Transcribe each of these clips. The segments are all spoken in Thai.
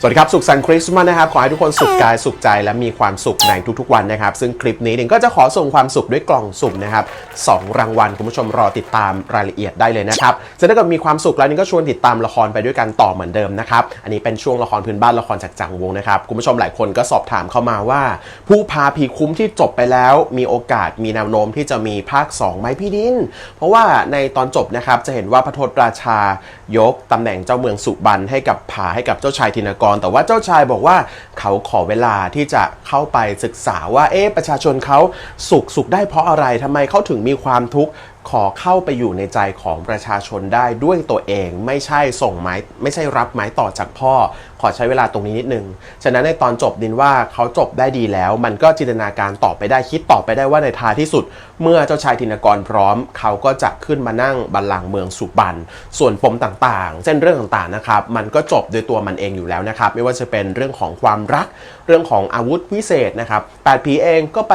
สวัสดีครับ สุขสันต์คริสต์มาสนะครับ ขอให้ทุกคนสุขกายสุขใจและมีความสุขในทุกๆวันนะครับ ซึ่งคลิปนี้หนึ่งก็จะขอส่งความสุขด้วยกล่องสุ่มนะครับสองรางวัลคุณผู้ชมรอติดตามรายละเอียดได้เลยนะครับจะถ้กิดมีความสุขแล้วนี่ก็ชวนติดตามละครไปด้วยกันต่อเหมือนเดิมนะครับ อันนี้เป็นช่วงละครพื้นบ้านละครจากจังวงนะครับ คุณผู้ชมหลายคนก็สอบถามเข้ามาว่า ผู้พาผีคุ้มที่จบไปแล้ว มีโอกาสมีแนวโน้มที่จะมีภาค2ไหมพี่ดิน เพราะว่าในตอนจบนะครับจะเห็นว่าพระโทษราชา ยกตำแหน่งเจ้าเมืองสุบรรณให้กับผาให้กับเจ้าชายธินกร แต่ว่าเจ้าชายบอกว่าเขาขอเวลาที่จะเข้าไปศึกษาว่าเอ๊ะประชาชนเขาสุขสุขได้เพราะอะไรทำไมเขาถึงมีความทุกข์ ขอเข้าไปอยู่ในใจของประชาชนได้ด้วยตัวเอง ไม่ใช่ส่งไม้ไม่ใช่รับไม้ต่อจากพ่อ ขอใช้เวลาตรงนี้นิดนึง ฉะนั้นในตอนจบดินว่าเขาจบได้ดีแล้ว มันก็จินตนาการต่อไปได้คิดต่อไปได้ว่าในท้ายที่สุด เมื่อเจ้าชายธินกรพร้อม เขาก็จะขึ้นมานั่งบัลลังก์เมืองสุบรรณส่วนปมต่างๆ เส้นเรื่องต่างๆนะครับมันก็จบโดยตัวมันเองอยู่แล้วนะครับไม่ว่าจะเป็นเรื่องของความรัก เรื่องของอาวุธวิเศษนะครับแปดผีเองก็ไป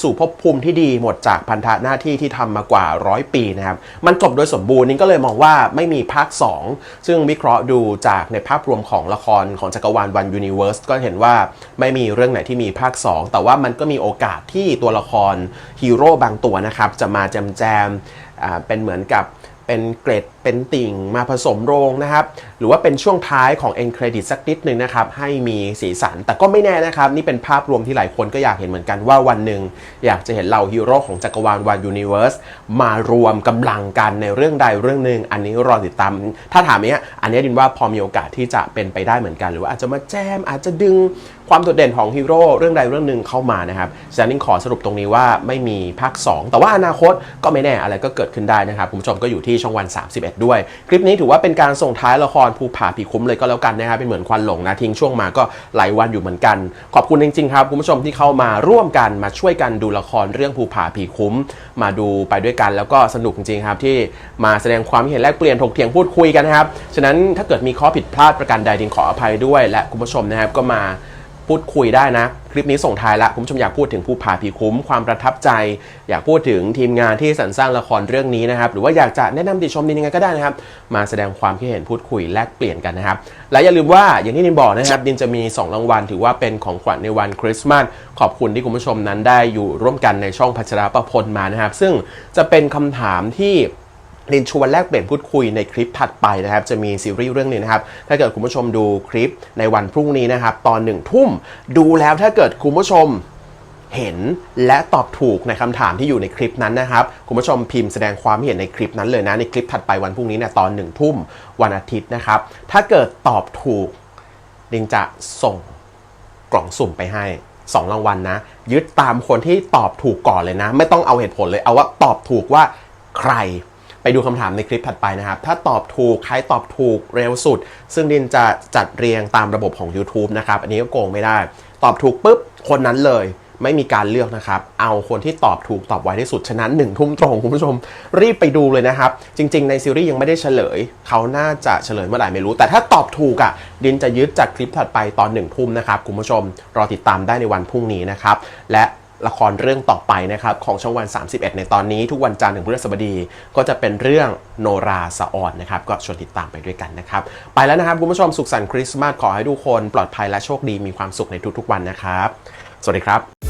สู่ภพภูมิที่ดีหมดจากพันธะหน้าที่ที่ทำมากว่าร้อยปีนะครับมันจบโดยสมบูรณ์นิ้งก็เลยมองว่าไม่มีภาค 2 ซึ่งวิเคราะห์ดูจากในภาพรวมของละครของจักรวาลวันยูนิเวอร์สก็เห็นว่าไม่มีเรื่องไหนที่มีภาค 2 แต่ว่ามันก็มีโอกาสที่ตัวละครฮีโร่บางตัวนะครับจะมาแจมแจมเป็นเหมือนกับเป็นเกรดเป็นติ่งมาผสมโรงนะครับ หรือว่าเป็นช่วงท้ายของ end credit สักนิดหนึ่งนะครับ ให้มีสีสัน แต่ก็ไม่แน่นะครับ นี่เป็นภาพรวมที่หลายคนก็อยากเห็นเหมือนกันว่าวันหนึ่งอยากจะเห็นเหล่าฮีโร่ของจักรวาลวันยูนิเวอร์สมารวมกำลังกันในเรื่องใดเรื่องหนึ่งอันนี้รอติดตาม ถ้าถามเนี้ยอันนี้ดินว่าพอมีโอกาสที่จะเป็นไปได้เหมือนกัน หรือว่าอาจจะมาแจมอาจจะดึงความโดดเด่นของฮีโร่เรื่องใดเรื่องหนึ่งเข้ามานะครับฉะนั้นขอสรุปตรงนี้ว่าไม่มีภาค 2 แต่ว่าอนาคตก็ไม่แน่อะไรก็เกิดขึ้นได้นะครับคุณผู้ชมก็อยู่ที่ช่องวัน 31ด้วย คลิปนี้ถือว่าเป็นการส่งท้ายละครภูผาผีคุ้มเลยก็แล้วกันนะครับเป็นเหมือนควันหลงนะทิ้งช่วงมาก็หลายวันอยู่เหมือนกัน ขอบคุณจริงๆครับคุณผู้ชมที่เข้ามาร่วมกันมาช่วยกันดูละครเรื่องภูผาผีคุ้ม มาดูไปด้วยกันแล้วก็สนุกจริงๆครับที่มาแสดงความเห็นแลกเปลี่ยนถกเถียงพูดคุยกันนะครับฉะนั้นถ้าเกิดมีข้อผิดพลาดประการใดดินขออภัยด้วย และคุณผู้ชมนะครับก็มา พูดคุยได้นะ คลิปนี้ส่งท้ายละคุณผู้ชมอยากพูดถึงผู้ผาผีคุ้มความประทับใจ อยากพูดถึงทีมงานที่สรรสร้างละครเรื่องนี้นะครับ หรือว่าอยากจะแนะนำติชมดินยังไงก็ได้นะครับ มาแสดงความคิดเห็นพูดคุยแลกเปลี่ยนกันนะครับ และอย่าลืมว่าอย่างที่ดินบอกนะครับดินจะมี 2 รางวัลถือว่าเป็นของขวัญในวันคริสต์มาสขอบคุณที่คุณผู้ชมนั้นได้อยู่ร่วมกันในช่องพัชราประพลมานะครับ ซึ่งจะเป็นคำถามที่ เรียนชวนแลกเปลี่ยนพูดคุยในคลิปถัดไปนะครับ จะมีซีรีส์เรื่องนึงนะครับ ถ้าเกิดคุณผู้ชมดูคลิปในวันพรุ่งนี้นะครับ ตอนหนึ่งทุ่มดูแล้วถ้าเกิดคุณผู้ชมเห็นและตอบถูกในคำถามที่อยู่ในคลิปนั้นนะครับ คุณผู้ชมพิมพ์แสดงความเห็นในคลิปนั้นเลยนะ ในคลิปถัดไปวันพรุ่งนี้เนี่ยตอนหนึ่งทุ่มวันอาทิตย์นะครับ ถ้าเกิดตอบถูกดิงจะส่งกล่องสุ่มไปให้2รางวัลนะ ยึดตามคนที่ตอบถูกก่อนเลยนะ ไม่ต้องเอาเหตุผลเลยเอาว่าตอบถูกว่าใคร ไปดูคำถามในคลิปถัดไปนะครับ ถ้าตอบถูกใครตอบถูกเร็วสุด ซึ่งดินจะจัดเรียงตามระบบของ YouTube นะครับ อันนี้ก็โกงไม่ได้ ตอบถูกปุ๊บ คนนั้นเลยไม่มีการเลือกนะครับ เอาคนที่ตอบถูกตอบไวที่สุด ฉะนั้นหนึ่งทุ่มตรงคุณผู้ชม รีบไปดูเลยนะครับ จริง ๆ ในซีรีส์ยังไม่ได้เฉลย เขาน่าจะเฉลยเมื่อไหร่ไม่รู้ แต่ถ้าตอบถูกอะ ดินจะยึดจากคลิปถัดไปตอนหนึ่งทุ่มนะครับคุณผู้ชม รอติดตามได้ในวันพรุ่งนี้นะครับ และ ละครเรื่องต่อไปนะครับของช่องวัน 31 ในตอนนี้ทุกวันจันทร์ถึงพฤหัสบดี ก็จะเป็นเรื่องโนราสะออนนะครับก็ชวนติดตามไปด้วยกันนะครับ ไปแล้วนะครับคุณผู้ชมสุขสันต์คริสต์มาสขอให้ทุกคนปลอดภัยและโชคดีมีความสุขในทุกๆวันนะครับ สวัสดีครับ